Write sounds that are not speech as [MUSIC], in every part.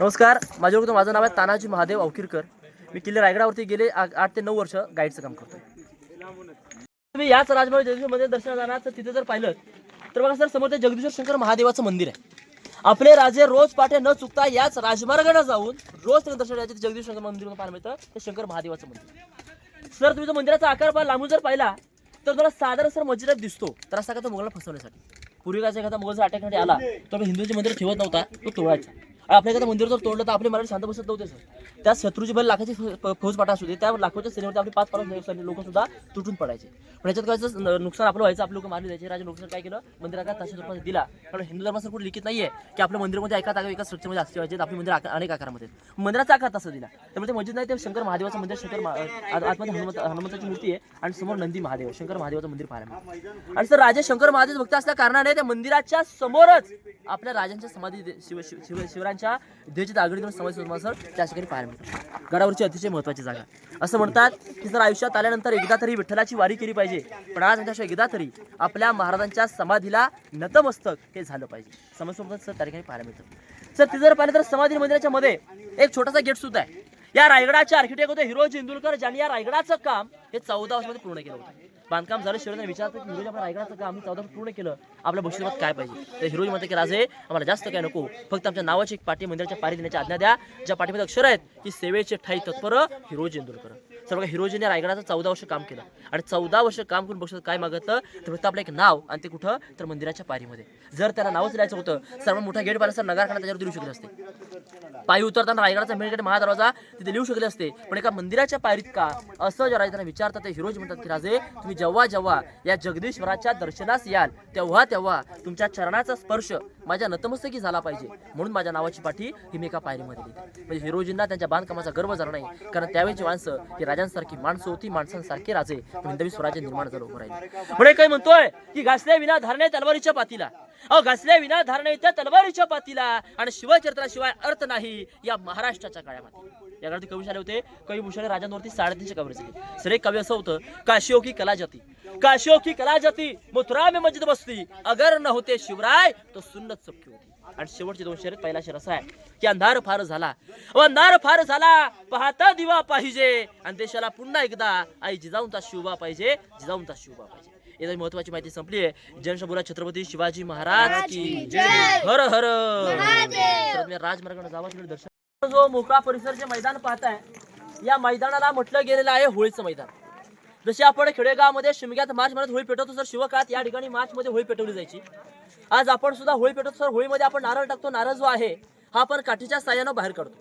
नमस्कार माझ्यावर माझं नाव आहे तानाजी महादेव अवकिरकर. मी किल्ले रायगडावरती गेले आठ ते नऊ वर्ष गाईडचं काम करतो तुम्ही याच राजमार्ग जगदीशमध्ये दर्शन जाणार तर तिथे जर पाहिलं तर बघा सर समोर ते जगदीश्वर शंकर महादेवाचं मंदिर आहे. आपले राजे रोज पाठे न चुकता याच राजमार्गाला जाऊन रोज त्यांना दर्शन द्यायचे जगदीश शंकर मंदिर पाहायला मिळतं ते शंकर महादेवाचं मंदिर सर तुम्ही जर मंदिराचा आकार पाहा लांबून जर पाहिला तर तुम्हाला साधारण सर मस्जिदात दिसतो. तर असा का तो मुघाला फसवण्यासाठी. पूर्वी एखादा मुघलचा अटॅकसाठी आला तो हिंदूंचे हिंदूचे मंदिर ठेवत नव्हता तो तोडायचा आपल्या एखादं मंदिर जर तोडलं तर आपले मराठी शांत बसत नव्हते सर. त्या शत्रूची भले लाखाची फ- फौज पाठा असू दे त्या लाखोच्या सेनेवरती आपले पाच पाच लोक सुद्धा तुटून पडायचे. पण याच्यात काय नुकसान आपलं व्हायचं आपले लोक मारले जायचे. राजा नुकसान काय केलं? मंदिराला ताशा रुपये दिला. कारण हिंदू धर्मात कुठे लिखित नाहीये की आपल्या मंदिरामध्ये एका जागा एका स्ट्रक्चरमध्ये असते पाहिजे आपले मंदिर अनेक आकारामध्ये. मंदिराचा आकार तसा दिला. त्यामुळे ते मस्जिद नाही ते शंकर महादेवाचं मंदिर शंकर आतमध्ये हनुमंत हनुमंताची मूर्ती आहे आणि समोर नंदी महादेव शंकर महादेवाचं मंदिर पाहायला मिळतं. आणि सर राजे शंकर महादेव भक्त असल्या कारणाने त्या मंदिराच्या समोरच आपल्या राजांच्या समाधी दे- शिव शिव शिव- शिवरायांच्या देवाची दागडी सर त्या ठिकाणी पाहायला मिळतात गडावरची अतिशय महत्वाची जागा. असं म्हणतात की जर आयुष्यात आल्यानंतर एकदा तरी विठ्ठलाची वारी केली पाहिजे पण आज त्यांच्याशिवाय एकदा तरी आपल्या महाराजांच्या समाधीला नतमस्तक हे झालं पाहिजे. समजसोबत सर त्या ठिकाणी पाहायला मिळतं. सर ते जर पाहिलं तर समाधी मंदिराच्या मध्ये एक छोटासा गेट सुद्धा आहे. या रायगडाचे आर्किटेक्ट होते हिरोज इंदुलकर ज्यांनी या रायगडाचं काम हे चौदा वर्षामध्ये पूर्ण केलं होतं. बांधकाम झालं शिवरायांना विचारतं की हिरोजी आपल्या रायगडाचं का आम्ही चौदा पूर्ण केलं. आपल्या भविष्यात काय पाहिजे? तर हिरोजी म्हणते की राजे आम्हाला जास्त काय नको. फक्त आमच्या नावाची एक पाठी मंदिराच्या पारी देण्याची आज्ञा द्या. ज्या पाठीमध्ये अक्षर आहेत की सेवेचे ठाई तत्पर हिरोज इंदुरकर सर बघा हिरोजीने रायगडाचं चौदा वर्ष काम केलं. आणि चौदा वर्ष काम करून बघतात काय मागतं. तर फक्त आपलं एक नाव आणि ते कुठं? तर मंदिराच्या पारीमध्ये जर त्याला नावच लिहायचं होतं सर्व मोठा गेट पाहिला सर नगारखाना त्याच्यावर लिहू शकले असते. पायी उतरताना रायगडाचा मेन गेट महादरवाजा तिथे लिहू शकले असते. पण एका मंदिराच्या पायरीत का? असं जेव्हा राजांना विचारतात ते हिरोजी म्हणतात की राजे तुम्ही जेव्हा जेव्हा या जगदीश्वराच्या दर्शनास याल तेव्हा तेव्हा तुमच्या चरणाचा स्पर्श माझ्या नतमस्तकी झाला पाहिजे. म्हणून माझ्या नावाची पाठी ही मी एका पायरीमध्ये म्हणजे हिरोजींना त्यांच्या बांधकामाचा गर्व झाला नाही. कारण त्यावेळेची माणसं की राजांसारखी माणसं होती माणसांसारखे राजे. हिंदवी स्वराज्य निर्माण झालं उभं राहिले. म्हणजे काय म्हणतोय की घासल्या विना धारणे तलवारीच्या पातीला. अहो घासल्या विना धारणे त्या तलवारीच्या पातीला आणि शिवचरित्राशिवाय अर्थ नाही या महाराष्ट्राच्या काळामध्ये. या काळात कवी झाले होते कवी भूषण राजांवरती साडेतीनशे कवी झाली. सर एक कवी असं होतं काशियो की कला जाती. काशियो की कला जाती मथुरा में मस्जिद बसती. अगर न होते शिवराय तो सुन्नत सबकी होती. आणि शेवटचे दोन शहर पहिला शहर असा आहे की अंधार फार झाला. अंधार फार झाला पाहता दिवा पाहिजे आणि देशाला पुन्हा एकदा आई जिजाऊंचा शिवबा पाहिजे जिजाऊंचा शिवबा पाहिजे. याची महत्वाची माहिती संपली आहे. जनशबुरा छत्रपती शिवाजी महाराज की हर हर. राजमार्गाने जावा तिकडे दर्शन जो मोकळा परिसर जे मैदान पाहताय या मैदानाला म्हटलं गेलेलं आहे होळीचं मैदान. जसे आपण खेडेगावमध्ये शिमग्यात मार्च महिन्यात होळी पेटवतो सर शिवकाळात या ठिकाणी मार्च मध्ये होळी पेटवली जायची. आज आपण सुद्धा होळी पेटवतो सर होळीमध्ये आपण नारळ टाकतो. नारळ जो आहे हा आपण काठीच्या साह्यानं बाहेर काढतो.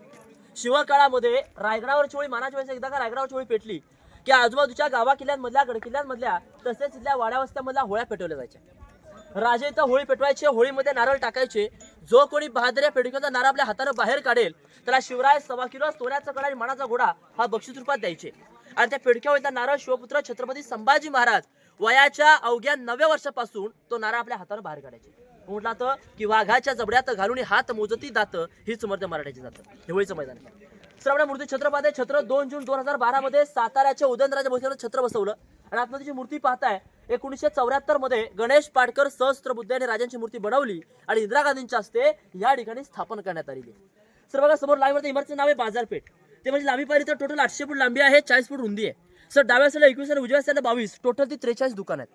शिवकाळामध्ये रायगडावरची होळी मानाच्या वेळेस एकदा का रायगडावरची होळी पेटली की आजूबाजूच्या गावा किल्ल्यांमधल्या गडकिल्ल्यांमधल्या तसेच इथल्या वाड्यावस्त्यामधल्या होळ्या पेटवल्या जायच्या. राजे इथं होळी पेटवायचे होळीमध्ये नारळ टाकायचे. जो कोणी बहादऱ्या पेटवण्याचा नारळ आपल्या हातानं बाहेर काढेल त्याला शिवराय सव्वा किलो सोन्याचा कडा आणि मानाचा घोडा हा बक्षीस रूपात द्यायचे. आणि त्या पेडक्यावर नारळ शिवपुत्र छत्रपती संभाजी महाराज वयाच्या अवघ्या नव्या वर्षापासून तो नारळ आपल्या हातावर बाहेर काढायचे. म्हटलं तर की वाघाच्या जबड्यात घालून हात मोजती जात ही समर्थ मराठ्याची जात. हिवळीचं मैदान आहे. मूर्ती छत्रपाद छत्र दोन जून दोन हजार बारा मध्ये साताऱ्याच्या उदयनराजा भोसलेवर छत्र बसवलं. आणि आतमध्ये जी मूर्ती पाहताय एकोणीसशे चौऱ्याहत्तरमध्ये गणेश पाटकर सहस्त्र बुद्धाने राजांची मूर्ती बनवली आणि इंदिरा गांधींच्या हस्ते या ठिकाणी स्थापन करण्यात आलेली सर्व सर बघा समोर लाईव्ह इमारतीचं नाव आहे बाजारपेठ. ते म्हणजे लांबी पाहिली तर टोटल आठशे फूट लांबी आहे चाळीस फूट रुंदी आहे. सर डाव्या साईडला एकवीस आणि उजव्या साईडला बावीस. टोटल ती त्रेचाळीस दुकान आहेत.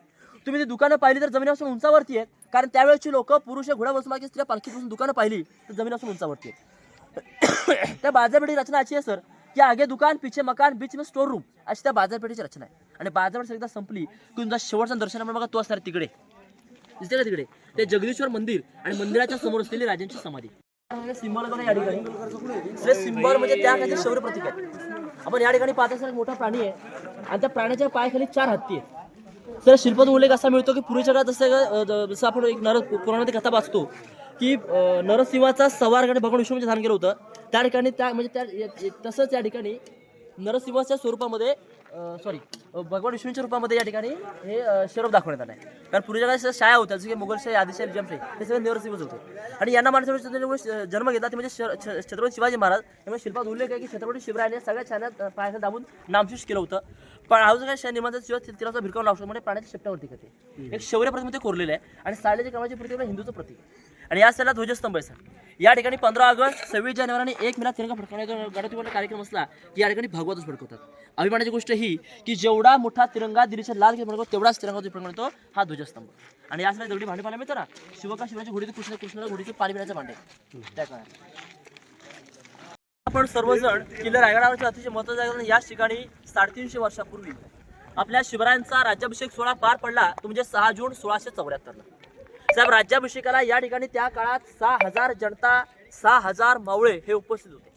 तुम्ही ती दुकानं पाहिली तर जमिनीपासून उंचावरती आहेत. कारण त्यावेळेची लोक पुरुष घोडा बसून स्त्रिया पालखीपासून दुकानं पाहिली तर जमिनीपासून उंचावरती आहेत. [COUGHS] त्या बाजारपेठी रचना अशी आहे सर की आगे दुकान पिछे मकान बीच में स्टोर रूम अशी त्या बाजारपेठेची रचना आहे. आणि बाजारपेठ एकदा संपली की तुमचा शेवटचा दर्शन बघा तो असणार तिकडे. दिसते का तिकडे? ते जगदीश्वर मंदिर आणि मंदिराच्या समोर असलेली राजांची समाधी. सिंबॉल बघा या ठिकाणी? सिंबॉल म्हणजे त्या काही शौर्य प्रतीक आहे. आपण या ठिकाणी पाहत असताना मोठा प्राणी आहे. आणि त्या प्राण्याच्या पायाखाली चार हत्ती आहेत. तर शिल्पात उल्लेख असा मिळतो की पूर्वीच्या काळात जसं जसं आपण एक नर पुराणामध्ये कथा वाचतो की नरसिंहाचा सवार आणि भगवान विष्णूचे ध्यान केलं होतं. त्या ठिकाणी त्या म्हणजे त्या तसंच त्या ठिकाणी नरसिंहाच्या स्वरूपामध्ये सॉरी भगवान विष्णूच्या रूपामध्ये या ठिकाणी हे शरफ दाखवण्यात आलं आहे कारण पूर्वीच्या काळात शाळा होत्या जसं की मुघलशाही आदिशाही जमशाही हे सगळे नरसिंहच होते. आणि यांना माणसाने जन्म घेतला ते म्हणजे श- छत्रपती शिवाजी महाराज यामुळे शिल्पात उल्लेख आहे की छत्रपती शिवरायाने सगळ्या छान्यात पायाचा दाबून नामशेष केलं होतं. पण अजून काय शा- शिवाय तिराचा भिरकावून लावतो म्हणजे प्राण्याच्या शेपटावरती करते. एक शौर्य प्रतिमा ते कोरलेलं आहे. आणि साडेच्या कामाची प्रतिमा हिंदूचं प्रतीक आणि या साईडला ध्वजस्तंभ आहे सर. या ठिकाणी पंधरा ऑगस्ट सव्वीस जानेवारी आणि एक मेला तिरंगा फडकवण्याचा गणपतीपूर्ण कार्यक्रम असला की या ठिकाणी भगवतच फडकवतात. अभिमानाची गोष्ट ही की जेवढा मोठा तिरंगा दिल्लीचा लाल किल्ला फडकवतो तेवढाच तिरंगा जो फडकवतो हा ध्वजस्तंभ. आणि यासाठी दगडी भांडे पाहायला मिळतं ना? शिवका शिवाची घोडी कृष्ण कृष्णाला घोडीचे पाणी पिण्याचे भांडे. त्या काळात. आपण सर्वजण किल्ले रायगडावरच्या अतिशय महत्त्वाच्या कारण याच ठिकाणी साडेतीनशे वर्षापूर्वी आपल्या शिवरायांचा राज्याभिषेक सोहळा पार पडला. तो म्हणजे सहा जून सोळाशे चौऱ्याहत्तरला. साहेब राज्याभिषेकाला या ठिकाणी त्या काळात सहा हजार जनता सहा हजार मावळे हे उपस्थित होते.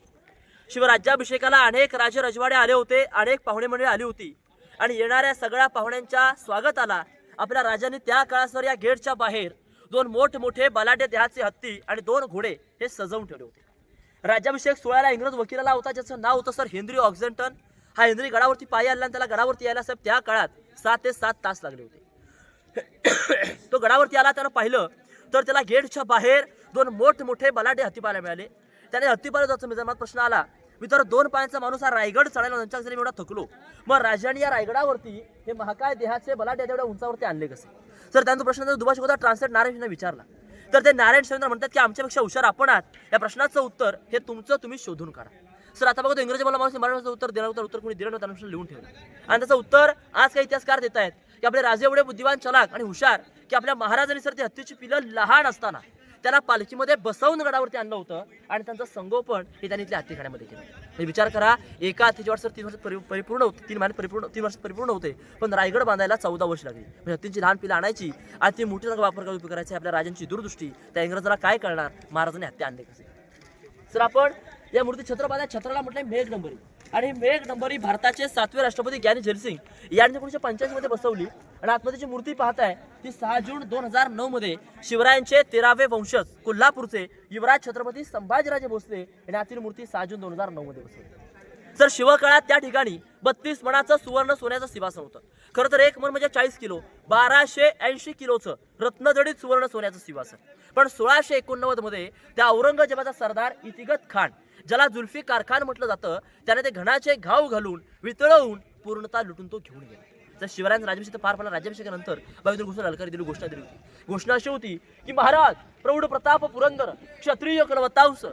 शिवराज्याभिषेकाला अनेक राजे रजवाडे आले होते अनेक पाहुणे मंडळी आली होती. आणि येणाऱ्या सगळ्या पाहुण्यांच्या स्वागताला आपल्या राजांनी त्या काळासर या गेटच्या बाहेर दोन मोठमोठे बलाढ्य देहाचे हत्ती आणि दोन घोडे हे सजवून ठेवले होते. राज्याभिषेक सोहळ्याला इंग्रज वकिलाला होता ज्याचं नाव होतं सर हेनरी ऑक्झेंटन. हा हेनरी गडावरती पायी आला आणि त्याला गडावरती यायला साहेब त्या काळात सात ते सात तास लागले होते. तो गडावरती आला त्यानं पाहिलं तर त्याला गेटच्या बाहेर दोन मोठमोठे बलाटे हत्ती पाहायला मिळाले. त्याने हत्ती पाहिलं जातो म्हणजे प्रश्न आला मी तर दोन पायांचा माणूस हा रायगड चढायला त्यांच्या जरी एवढा थकलो. मग राजाने या रायगडावरती हे महाकाय देहाचे बलाढ्य तेवढ्या उंचावरती आणले कसे? तर त्यांचा प्रश्न दुबा होता ट्रान्सलेट नारायण विचारला. तर ते नारायण शवेंद्र म्हणतात की आमच्यापेक्षा हुशार आपण आहात. या प्रश्नाचं उत्तर हे तुमचं तुम्ही शोधून काढा. सर आता बघतो इंग्रजी मला माणूस मराठीचं उत्तर देणार होतं उत्तर कोणी दिलं नव्हतं लिहून ठेवलं. आणि त्याचं उत्तर आज काही इतिहासकार देत आहेत. की आपले राजे एवढे बुद्धिवान चलाक आणि हुशार की आपल्या महाराजांनी सर ती हत्तीची पिलं लहान असताना त्याला पालखीमध्ये बसवून गडावरती आणलं होतं आणि त्यांचं संगोपन हे त्यांनी इथल्या हत्तीखाण्यामध्ये केलं. हे विचार करा एका हत्तीची वाट सर तीन वर्ष परि- परिपूर्ण होते तीन महिने परिपूर्ण तीन वर्ष परिपूर्ण होते पण रायगड बांधायला चौदा वर्ष लागली. म्हणजे हत्तींची लहान पिलं आणायची आणि ती मोठी जागा वापर उपयोग करायची आपल्या राजांची दूरदृष्टी. त्या इंग्रजाला काय कळणार महाराजांनी हत्ती आणले कसे? सर आपण या मूर्ती छत्रपाला छत्राला म्हटलं मेघ नंबरी. आणि मेघ ही भारताचे सातवे राष्ट्रपती ज्ञानी जयसिंग यांनी एकोणीशे पंच्याऐंशी मध्ये बसवली. आणि आतमध्ये मूर्ती मूर्ती पाहताय ती सहा जून दोन हजार नऊ मध्ये शिवरायांचे तेरावे वंशज कोल्हापूरचे युवराज छत्रपती संभाजीराजे भोसले आणि आतील मूर्ती सहा जून दोन हजार नऊ मध्ये बसवली. तर शिवकाळात त्या ठिकाणी बत्तीस मणाचं सुवर्ण सोन्याचं सिंहासन होतं खरं तर एक मन म्हणजे चाळीस किलो बाराशे ऐंशी किलोचं रत्नजडीत सुवर्ण सोन्याचं सिंहासन. पण सोळाशे एकोणनव्वदमध्ये त्या औरंगजेबाचा सरदार इतिगत खान ज्याला जुल्फी कारखान म्हटलं जातं त्याने ते घणाचे घाव घालून वितळवून पूर्णता लुटून तो घेऊन गेला. तर शिवरायांचा राजाभिषेक पार पडला राज्याभिषेकानंतर बावीस घोषणा ललकारी दिली घोषणा दिली होती. घोषणा अशी होती की महाराज प्रौढ प्रताप पुरंदर क्षत्रिय कळवतांस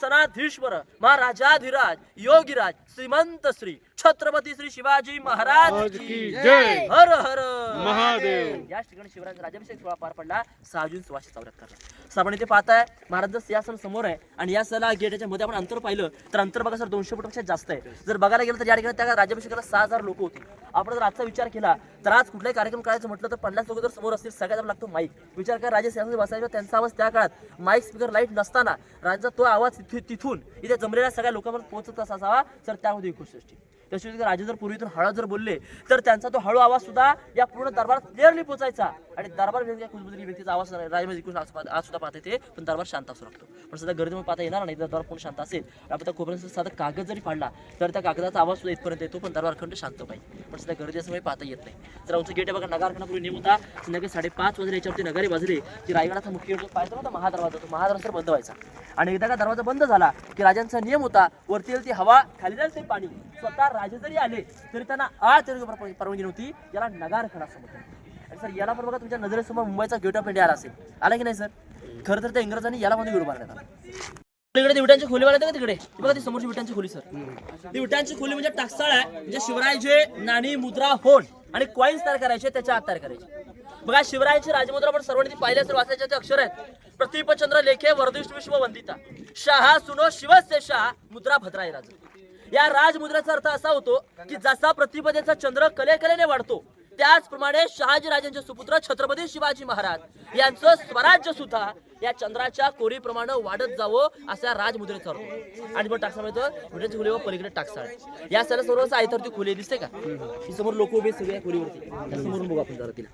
सनाधीश्वर महाराजाधिराज योगीराज श्रीमंत श्री छत्रपती श्री शिवाजी महाराज की जय. हर हर. महादेव. याच ठिकाणी शिवरायांचा राज्याभिषेक सोहळा पार पडला. सहा जून सोळाशे चौऱ्याहत्तर सर आपण इथे पाहताय महाराज सिंहासन समोर आहे आणि या सला गेटच्या मध्ये आपण अंतर पाहिलं तर अंतर बघा सर दोनशे फुटापेक्षा जास्त आहे. जर बघायला गेलं तर या ठिकाणी त्या राज्याभिषेकाला सहा हजार लोक होते. आपण जर आजचा विचार केला तर आज कुठलाही कार्यक्रम करायचं म्हटलं तर पन्नास लोक जर समोर असतील सगळ्यात लागतो माईक विचार करा राजे सिंहासन बसायचा त्यांचा आवाज त्या काळात. माईक स्पीकर लाइट नसताना राज्याचा तो आवाज तिथु- तिथून इथे जमलेल्या सगळ्या लोकांपर्यंत पोहोचत असावा. तर त्यामध्ये एक गोष्ट तसेच जर राजे जर पूर्वीतून हळद जर बोलले तर त्यांचा तो हळू आवाज सुद्धा या पूर्ण दरबारात क्लिअरली पोहोचायचा आणि दरबार म्हणजे व्यक्तीचा आवाज राजमध्ये ऐकून आज सुद्धा पाहता येते पण दरबार शांत असू लागतो पण सध्या गर्दीमध्ये पाहता येणार नाही जर दरबार पूर्ण शांत असेल आपण त्या कोपऱ्यात साधा कागद जरी पाडला तर त्या कागदाचा आवाज सुद्धा इथपर्यंत येतो पण दरबार खंड शांत पाहिजे. पण सध्या गर्दी असल्यामुळे पाहता येत नाही. जर आमचं गेट आहे बघा नगारखानापूर्वी नेम होता संध्याकाळी साडेपाच वाजले याच्यावरती नगारी वाजले की रायगडाचा मुख्य गेट जो पाहायचा महादरवाजा तो महादरवाजा बंद व्हायचा. आणि एकदा का दरवाजा बंद झाला की राजांचा नियम होता वरती येईल ती हवा खाली जाईल ते पाणी. स्वतः राजे जरी आले तरी त्यांना आत येण्याची परवानगी नव्हती. याला नगारखाना समजतो आणि सर याला पण बघा तुमच्या नजरेसमोर मुंबईचा गेट ऑफ इंडिया आला असेल. आला की नाही सर? खरं तर त्या इंग्रजांनी याला मध्ये गेट उभारण्यात आला. तिकडे ती विटांची खोली वाला का तिकडे बघा ती समोरची विटांची खोली सर. ती विटांची खोली म्हणजे टाकसाळ आहे म्हणजे शिवरायचे नाणी मुद्रा होण आणि कॉईन्स तयार करायचे त्याच्या आत तयार करायचे. बघा शिवरायांची राजमुद्रा पण सर्वांनी पाहिल्या सर वाचायचे ते अक्षर आहेत. प्रतिपचंद्र लेखे वर्धिष्ठ विश्व वंदिता शहा सुनो शिवस्य शाह मुद्रा भद्राय राज. या राजमुद्रेचा अर्थ असा होतो की जसा प्रतिपदेचा चंद्र कले कलेने वाढतो त्याचप्रमाणे शहाजी राजांचे सुपुत्र छत्रपती शिवाजी महाराज यांचं स्वराज्य सुद्धा या चंद्राच्या कोरीप्रमाणे वाढत जावं असा राजमुद्रेचा अर्थ आणि मग टाकसा मिळतो खोली व पलीकडे टाकसाळ. या सगळ्या सर्व आयतरती खोली दिसते का? ही समोर लोक उभे सगळ्या खोलीवरती. त्या समोरून बघू आपण जरा तिला.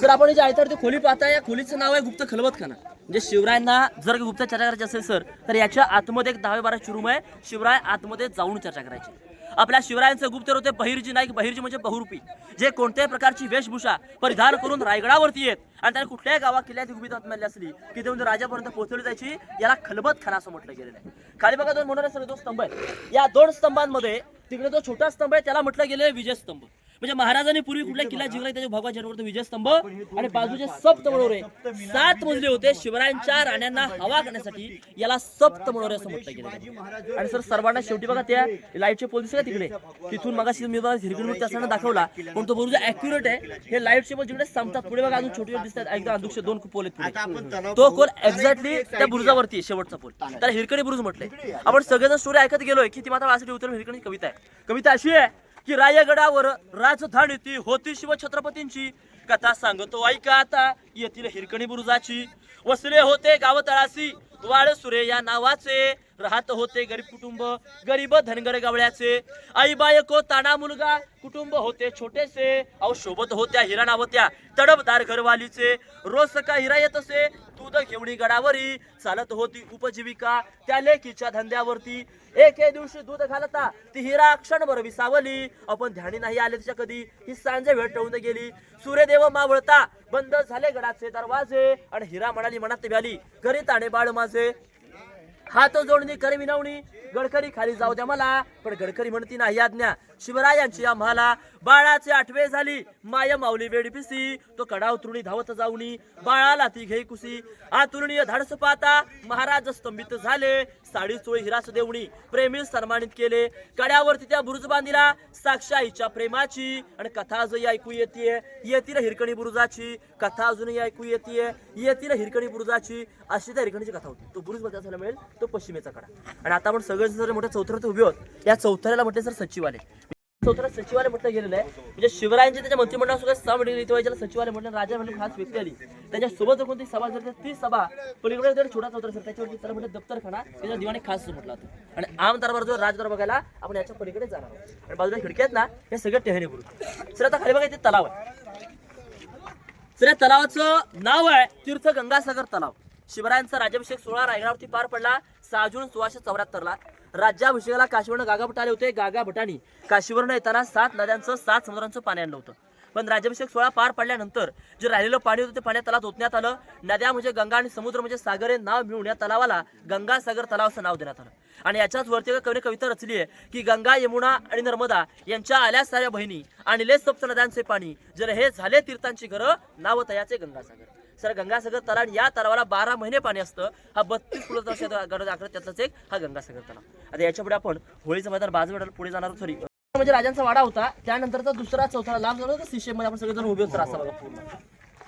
सर आपण जी आयतावरती खोली पाहता या खोलीचं नाव आहे गुप्त खलवत खाना. म्हणजे शिवरायांना जर गुप्त चर्चा करायची असेल सर तर याच्या आतमध्ये एक दहावे बारा रूम आहे. शिवराय आतमध्ये जाऊन चर्चा करायची. आपल्या शिवरायांचे गुप्त होते बहिर्जी नाईक. बहिर्जी म्हणजे बहुरूपी. जे कोणत्याही प्रकारची वेशभूषा परिधान करून रायगडावरती येत आणि त्याने कुठल्याही गावात किल्ल्यात उभी मारली असली की ते म्हणजे राजापर्यंत पोहोचवली जायची याला खलबत खाना असं म्हटलं गेलेलं आहे. खाली बघा दोन म्हणून सर दोन स्तंभ आहेत. या दोन स्तंभांमध्ये तिकडे जो छोटा स्तंभ आहे त्याला म्हटलं गेलेलं विजय स्तंभ. म्हणजे महाराजांनी पूर्वी कुठला किल्ला जिंकला त्याच्या भगवान जनवरतो विजयस्तंभ आणि बाजूचे सप्त मनोरे. सात मजले होते शिवरायांच्या राण्यांना हवा करण्यासाठी. याला सप्त मनोरे असं म्हटलं गेलं. आणि सर सर्वांना शेवटी बघा त्या लाईटचे पोल दिसले का तिकडे? तिथून मग मी बघा असताना दाखवला. पण तो बरोबर अॅक्युरेट आहे. हे लाईटचे पोल जिकडे संपतात. पुढे बघा अजून छोटे छोटे दिसतात. एकदम अदुक्षे दोन पोल आहेत. तो कोल एक्झॅक्टली त्या बुरुजावरती शेवटचा पोल त्याला हिरकणी बुरुज म्हटलंय. आपण सगळेजण स्टोरी ऐकत गेलोय की ती मात्र वासाठी उतर हिरकणी कविता आहे. कविता अशी आहे की रायगडावर राजधानी ती होती शिवछत्रपतींची. कथा सांगतो ऐका आता येथील हिरकणी बुरुजाची. वसले होते गाव तळासी वाळ सुरे या नावाचे. राहत होते गरीब कुटुंब गरीब धनगर गावळ्याचे. आई बायको ताना मुलगा कुटुंब होते छोटेसे. औ शोभत होत्या हिरा नावत्या तडपदार घरवालीचे. रोज सकाळ हिरा येत असे दूध घेवणी गडावरी. चालत होती उपजीविका त्या लेकीच्या धंद्यावरती. एके दिवशी दूध घालता ती हिरा क्षणभर विसावली. आपण ध्यानी नाही आले तिच्या कधी. ही सांजे भेटवून गेली. सूर्यदेव मावळता बंद झाले गडाचे दरवाजे. आणि हिरा म्हणाली मनात भ्याली घरी ताणे बाळ माझे. हात जोडणी करी विनवणी गडकरी खाली जाऊ द्या मला. पण गडकरी म्हणती नाही आज्ञा. शिवरायांची आम्हाला बाळाचे आठवे झाली. माय माऊली वेडपिसी तो कडा उतरुणी धावत जाऊनी. बाळाला ती घेई कुसी. आतुरणीय धाडस पाहता महाराज स्तंभित झाले. साडी चोळी हिरास देवणी प्रेमी सन्मानित केले. कड्यावरती त्या बुरुज बांधिला साक्षाईच्या प्रेमाची आणि कथा अजूनही ऐकू येते येतील हिरकणी बुरुजाची. कथा अजूनही ऐकू येते येतील हिरकणी बुरुजाची. अशी त्या हिरकणीची कथा होती. तो बुरुजमध्ये असायला मिळेल तो पश्चिमेचा कडा. आणि आता आपण सगळे जर मोठ्या चौथऱ्यात उभे होत या चौथऱ्याला म्हटले सर सचिवालय. चौथऱ्यात सचिवालय म्हटलं गेलेलं आहे. म्हणजे शिवरायांचे त्याच्या मंत्रिमंडळासोबत सहा मंडळी तेव्हा ज्याला सचिवालय म्हटलं राजा म्हणून खास व्यक्ती आली. त्याच्यासोबत जर कोणती सभा झाली ती सभा पलीकडे जर छोटा चौथा सर त्याच्यावरती त्याला म्हटलं दप्तरखाना त्याच्या दिवाणी खास असं म्हटलं होतं. आणि आम दरबार जो राजदरबार बघायला आपण याच्या पलीकडे जाणार आहोत. आणि बाजूला खिडक्या आहेत ना हे सगळं टेहणे बुरुज. सर आता खाली बघा इथे तलाव आहे. सर या तलावाचं नाव आहे तीर्थ गंगासागर तलाव. शिवरायांचा राज्याभिषेक सोहळा रायगडावरती पार पडला सहा जून सोळाशे चौऱ्याहत्तरला. राज्याभिषेकाला काशीवरनं गागा भट आले होते. गागा भटानी काशीवरनं येताना सात नद्यांचं सात समुद्रांचं पाणी आणलं होतं. पण राज्याभिषेक सोहळा पार पडल्यानंतर जे राहिलेलं पाणी होतं ते पाण्यात तलावात ओतण्यात आलं. नद्या म्हणजे गंगा आणि समुद्र म्हणजे सागर हे नाव मिळून या तलावाला गंगासागर तलाव असं नाव देण्यात आलं. आणि याच्याच वरती एका कवीने कविता रचली आहे की गंगा यमुना आणि नर्मदा यांच्या आल्या साऱ्या बहिणी आणले सप्त नद्यांचे पाणी. जर हे झाले तीर्थांची घरं नाव तयाचे गंगासागर. सर गंगासागर तलाव या तलावाला बारा महिने पाणी असतं. हा बत्तीस फुलं गरज आकडे त्यातलाच एक हा गंगासागर तलाव. आता याच्यापुढे आपण होळीचं मैदान बाजूला पुढे जाणार सॉरी म्हणजे राजांचा वाडा होता. त्यानंतरचा दुसरा चौथरा लांब झाला होता. मध्ये आपण सगळेजण उभे होतो. असा बघा पूर्ण.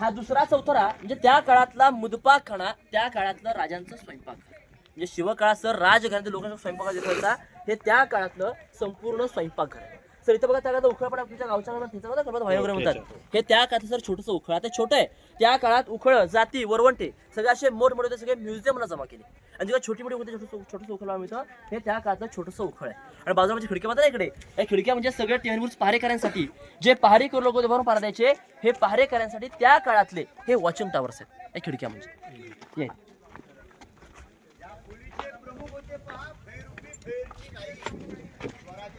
हा दुसरा चौथरा म्हणजे त्या काळातला मुदपाक खाणा त्या काळातलं राजांचं स्वयंपाक म्हणजे शिवकाळात सर राजघराण्यातील लोकांचा स्वयंपाक देत होता हे त्या काळातलं संपूर्ण स्वयंपाकघर आहे. सर इथं बघा त्या काळात उखळ पण तुमच्या गावच्या बघा सर्वात वगैरे म्हणतात. हे त्या काळात सर छोटंसं उखळ आता छोटं आहे. त्या काळात उखळ जाती वरवंटे सगळे असे मोठमोठे सगळे म्युझियमला जमा केले. आणि जेव्हा छोटी मोठी होते छोटं छोटंसं उखळ मिळतं हे त्या काळातलं छोटंसं उखळ आहे. आणि बाजूला म्हणजे खिडक्या मात्र इकडे. या खिडक्या म्हणजे सगळे टेहनबुर्ज पहारेकऱ्यांसाठी. जे पहारेकर लोक होते भरून पहारा द्यायचे हे पहारेकऱ्यांसाठी त्या काळातले हे वॉचिंग टावर्स आहेत. या खिडक्या म्हणजे. ये.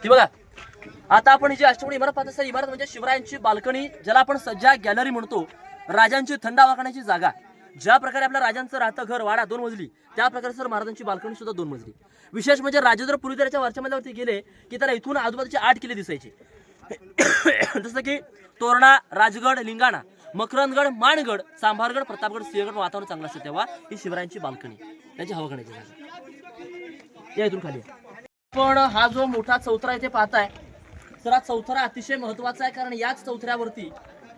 ती बघा. आता आपण ही जी अष्टमणी इमारत पाहत सर इमारत म्हणजे शिवरायांची बाल्कनी ज्याला आपण सज्जा गॅलरी म्हणतो. राजांची थंड वाकण्याची जागा. ज्या प्रकारे आपल्या राजांचं राहतं घर वाडा दोन मजली त्या प्रकारे सर महाराजांची बाल्कनी सुद्धा दोन मजली. विशेष म्हणजे राजे जर पूर्वी त्याच्या वरच्या मजल्यावरती गेले की त्याला इथून आजूबाजूचे आठ किल्ले दिसायचे. [COUGHS] जसं की तोरणा राजगड लिंगाणा मकरंदगड माणगड सांभारगड प्रतापगड सिंहगड वातावरण चांगलं असतं तेव्हा ही शिवरायांची बाल्कनी. त्याची हवा करण्याची जागा. या इथून खाली पण हा जो मोठा चौथरा इथे पाहताय तर हा चौथरा अतिशय महत्त्वाचा आहे कारण याच चौथऱ्यावरती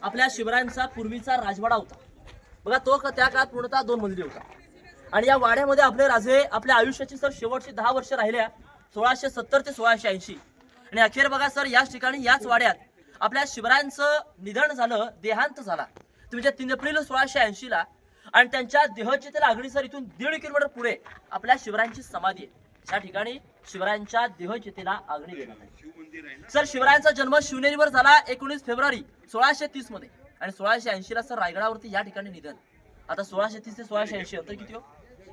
आपल्या शिवरायांचा पूर्वीचा राजवाडा होता. बघा तो का त्या काळात पूर्णतः दोन मजली होता आणि या वाड्यामध्ये आपले राजे आपल्या आयुष्याची सर शेवटची दहा वर्ष राहिल्या सोळाशे सत्तर ते सोळाशे ऐंशी. आणि अखेर बघा सर याच ठिकाणी याच वाड्यात आपल्या शिवरायांचं निधन झालं देहांत झाला. म्हणजे तीन एप्रिल सोळाशे ऐंशी ला आणि त्यांच्या देहचितेला आगडी सर इथून दीड किलोमीटर पुढे आपल्या शिवरायांची समाधी आहे. त्या ठिकाणी शिवरायांच्या देहचितेला आगणी देण्यात आली सर शिवरायांचा जन्म शिवनेरीवर झाला एकोणीस फेब्रुवारी सोळाशे तीसमध्ये. आणि सोळाशे ऐंशी ला सर रायगडावरती या ठिकाणी निधन. आता सोळाशे तीस ते सोळाशे ऐंशी अंतर किती हो?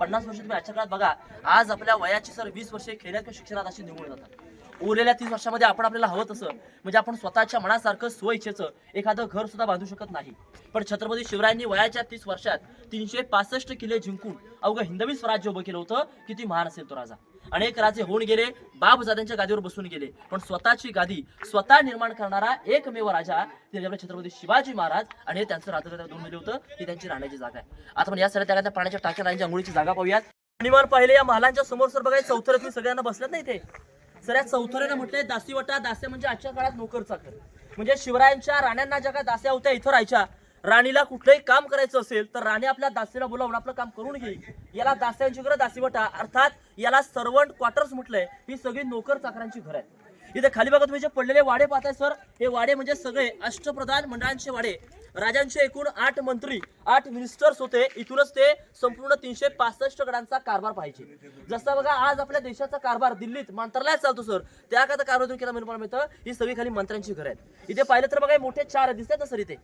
पन्नास वर्ष तुम्ही आजच्या काळात बघा. आज आपल्या वयाची सर वीस वर्षे खेड्यात किंवा शिक्षणात अशी निघून जातात. उरलेल्या तीस वर्षामध्ये आपण आपल्याला हवं तसं. म्हणजे आपण स्वतःच्या मनासारखं स्वइच्छेचं एखादं घर सुद्धा बांधू शकत नाही. पण छत्रपती शिवरायांनी वयाच्या तीस वर्षात तीनशे पासष्ट किल्ले जिंकून अवघं हिंदवी स्वराज्य उभं केलं होतं. किती महान असेल तो राजा. अनेक राजे होऊन गेले बापजाद्यांच्या गादीवर बसून गेले. पण स्वतःची गादी स्वतः निर्माण करणारा एकमेव राजा छत्रपती शिवाजी महाराज आणि हे त्यांचं रात्र दोन मिळलं होतं ही त्यांची राहण्याची जागा आहे. आता पण या सगळ्या त्या पाण्याच्या टाक्या राणीच्या आंघोळीची जागा पाहूयात. आणि पाहिले पहिले या महालांच्या समोर सर बघा चौथर तुम्ही सगळ्यांना बसल्यात ना इथे? सर या चौथऱ्यानं म्हटलंय दासीवटा दास्या म्हणजे आजच्या काळात नोकर चाकर म्हणजे शिवरायांच्या राण्यांना ज्या काय दास्या होत्या इथं राहायच्या. राणीला कुठलंही काम करायचं असेल तर राणी आपल्या दासीला बोलावून आपलं काम करून घेईल. याला दास्यांची घर दासीवटा अर्थात याला सर्वंट क्वार्टर्स म्हटलंय ही सगळी नोकर चाकरांची घर आहेत. इथे खाली बघा तुम्ही जे पडलेले वाडे पाहताय सर. हे वाडे म्हणजे सगळे अष्टप्रधान मंडळांचे वाडे. राजांचे एकूण आठ मंत्री आठ मिनिस्टर्स होते. इथूनच ते संपूर्ण तीनशे पासष्ट गडांचा कारभार पाहिजे जसा बघा आज आपल्या देशाचा कारभार दिल्लीत मंत्रालयात चालतो सर. त्या करता कारभार तुम्ही केला म्हणून मला मिळतं ही सगळी खाली मंत्र्यांची घर आहेत. इथे पाहिलं तर बघा मोठे चार दिसतात सर इथे.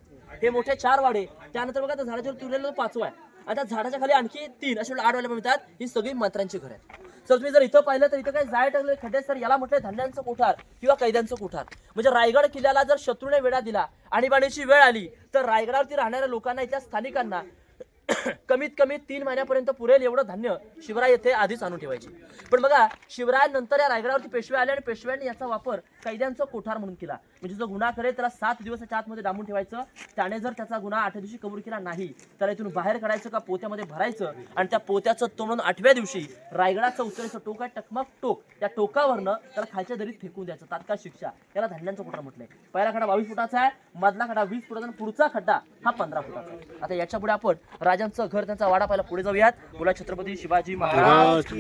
हे मोठे चार वाडे. त्यानंतर बघा त्या झाडाच्या तुरलेला पाचवा आहे. आता झाडाच्या खाली आणखी तीन असे आठ मिळतात. ही सगळी मंत्र्यांची घर आहेत. सर तुम्ही जर इथं पाहिलं तर इथं काही जाय टाकले खड्डे सर याला म्हटलं धान्यांचं कोठार किंवा कैद्यांचं कोठार. म्हणजे रायगड किल्ल्याला जर शत्रूने वेढा दिला आणीबाणीची वेळ आली तर रायगडावरती राहणाऱ्या लोकांना इथल्या स्थानिकांना [COUGHS] कमीत कमी तीन महिन्यापर्यंत पुरेल एवढं धान्य शिवराय येथे आधीच आणून ठेवायचे. पण बघा शिवरायांनंतर या रायगडावरती पेशवे आले आणि पेशव्यांनी याचा वापर कैद्यांचा कोठार म्हणून केला. म्हणजे जो गुन्हा करेल त्याला सात दिवसाच्या आतमध्ये डांबून ठेवायचं. त्याने जर त्याचा गुन्हा आठव्या दिवशी कबूल केला नाही त्याला इथून बाहेर काढायचं का पोत्यामध्ये भरायचं? आणि त्या पोत्याचं तोडून आठव्या दिवशी रायगडाचं उत्तरेचं टोक आहे टकमक टोक त्या टोकावरनं त्याला खालच्या दरीत फेकून द्यायचं तात्काळ शिक्षा. याला धान्यांचा कोठार म्हटलंय. पहिला खड्डा बावीस फुटाचा आहे मधला खड्डा वीस फुटाचा आणि पुढचा खड्डा हा पंधरा फुटाचा आहे. आता याच्यापुढे आपण राजांचं घर त्यांचा वाडा पाहिला पुढे जाऊयात. बोला छत्रपती शिवाजी महाराज.